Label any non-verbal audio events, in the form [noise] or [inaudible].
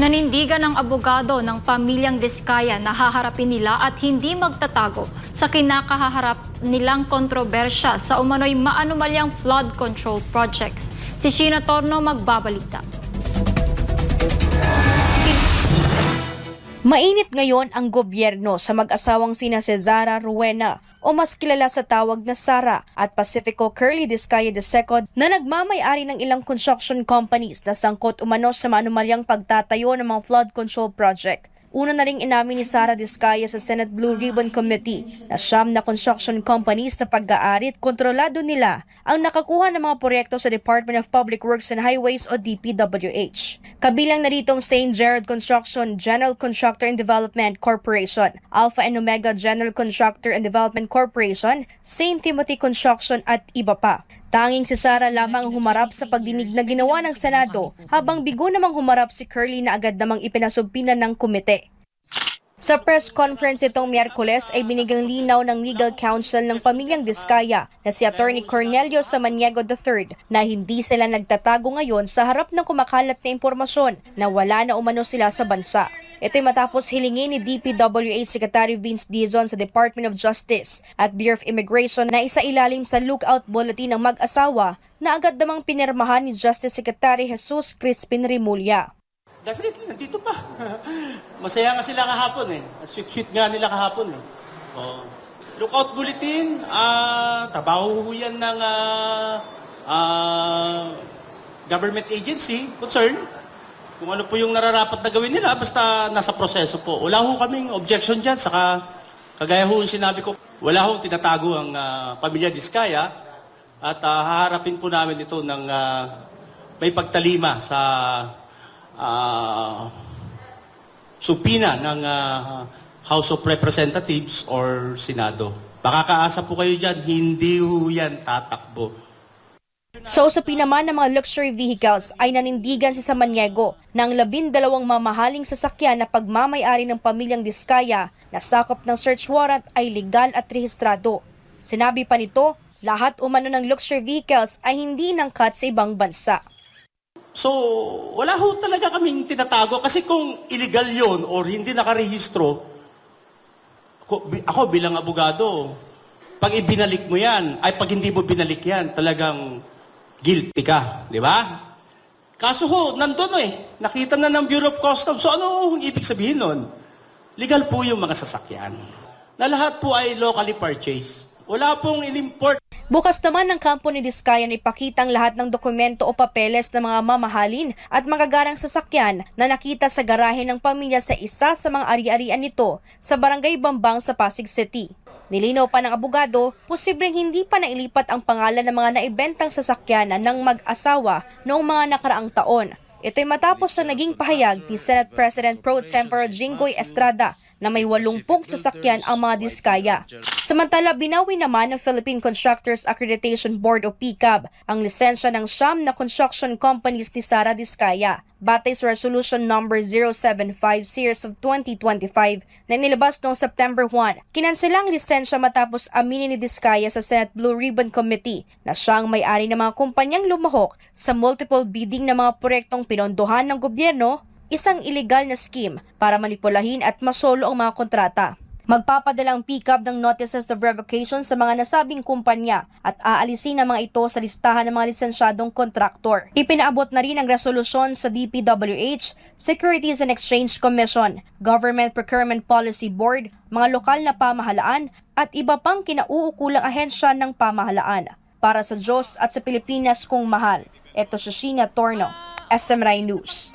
Nanindigan ng abogado ng pamilyang Diskaya na haharapin nila at hindi magtatago sa kinakaharap nilang kontrobersya sa umano'y maanumalyang flood control projects. Si Sheena Torno magbabalita. Mainit ngayon ang gobyerno sa mag-asawang sina Cesara Ruena o mas kilala sa tawag na Sara at Pacifico Curly Discaya II na nagmamayari ng ilang construction companies na sangkot umano sa maanumalyang pagtatayo ng mga flood control project. Una na ring inamin ni Sara Discaya sa Senate Blue Ribbon Committee na siyam na construction companies na pag-aari at kontrolado nila ang nakakuha ng mga proyekto sa Department of Public Works and Highways o DPWH. Kabilang na ditong St. Gerard Construction General Contractor and Development Corporation, Alpha and Omega General Contractor and Development Corporation, St. Timothy Construction at iba pa. Tanging si Sara lamang ang humarap sa pagdinig na ginawa ng Senado habang bigo namang humarap si Curly na agad namang ipinasubpina ng komite. Sa press conference itong Miyerkules ay binigang linaw ng legal counsel ng pamilyang Diskaya na si Attorney Cornelio Samaniego III na hindi sila nagtatago ngayon sa harap ng kumakalat na impormasyon na wala na umano sila sa bansa. Ito'y matapos hilingin ni DPWH Secretary Vince Dizon sa Department of Justice at Bureau of Immigration na isa ilalim sa lookout bulletin ng mag-asawa na agad namang pinirmahan ni Justice Secretary Jesus Crispin Rimulya. Definitely, nandito pa. [laughs] Masaya nga sila kahapon eh. Sweet-sweet nga nila kahapon eh. Oh. Lookout bulletin, ah, trabaho ho yan ng ah, ah, government agency concern. Kung ano po yung nararapat na gawin nila, basta nasa proseso po. Wala ho kaming objection dyan, saka kagaya ho sinabi ko, wala ho tinatago ang ah, pamilya Diskaya at ah, haharapin po namin ito ng ah, may pagtalima sa ah, supina ng ah, House of Representatives or Senado. Makakaasa po kayo dyan, hindi ho yan tatakbo. Sa usapin naman ng mga luxury vehicles ay nanindigan si Samaniego ang labindalawang mamahaling sasakyan na pagmamayari ng pamilyang Diskaya na sakop ng search warrant ay legal at rehistrado. Sinabi pa nito, lahat umano ng luxury vehicles ay hindi nangkat sa ibang bansa. So, wala ho talaga kaming tinatago kasi kung illegal yon or hindi nakarehistro, ako, ako bilang abogado, pag ibinalik mo yan, ay pag hindi mo binalik yan, talagang guilty ka, di ba? Kaso ho, nandun eh, nakita na ng Bureau of Customs. So ano ang ibig sabihin nun? Legal po yung mga sasakyan. Na lahat po ay locally purchased. Wala pong in-import Bukas naman ng kampo ni Diskaya na ipakitang lahat ng dokumento o papeles ng mga mamahalin at magagarang sasakyan na nakita sa garahe ng pamilya sa isa sa mga ari-arian nito sa Barangay Bambang sa Pasig City. Nilinaw pa ng abogado, posibleng hindi pa nailipat ang pangalan ng mga naibentang sasakyanan ng mag-asawa noong mga nakaraang taon. Ito'y matapos sa naging pahayag ni Senate President Pro Tempore Jinggoy Estrada na may 80 sasakyan ang mga diskaya. Samantala, binawi naman ng Philippine Constructors Accreditation Board o PCAB ang lisensya ng siyam na construction companies ni Sara Diskaya. Batay sa Resolution Number 075 Series of 2025 na nilabas noong September 1, kinanselang lisensya matapos aminin ni Diskaya sa Senate Blue Ribbon Committee na siya ang may-ari ng mga kumpanyang lumahok sa multiple bidding ng mga proyektong pinondohan ng gobyerno isang illegal na scheme para manipulahin at masolo ang mga kontrata. Magpapadala ang pick-up ng notices of revocation sa mga nasabing kumpanya at aalisin ang mga ito sa listahan ng mga lisensyadong kontraktor. Ipinaabot na rin ang resolusyon sa DPWH, Securities and Exchange Commission, Government Procurement Policy Board, mga lokal na pamahalaan at iba pang kinauukulang ahensya ng pamahalaan. Para sa Diyos at sa Pilipinas kong mahal, ito si Sheena Torno, SM News.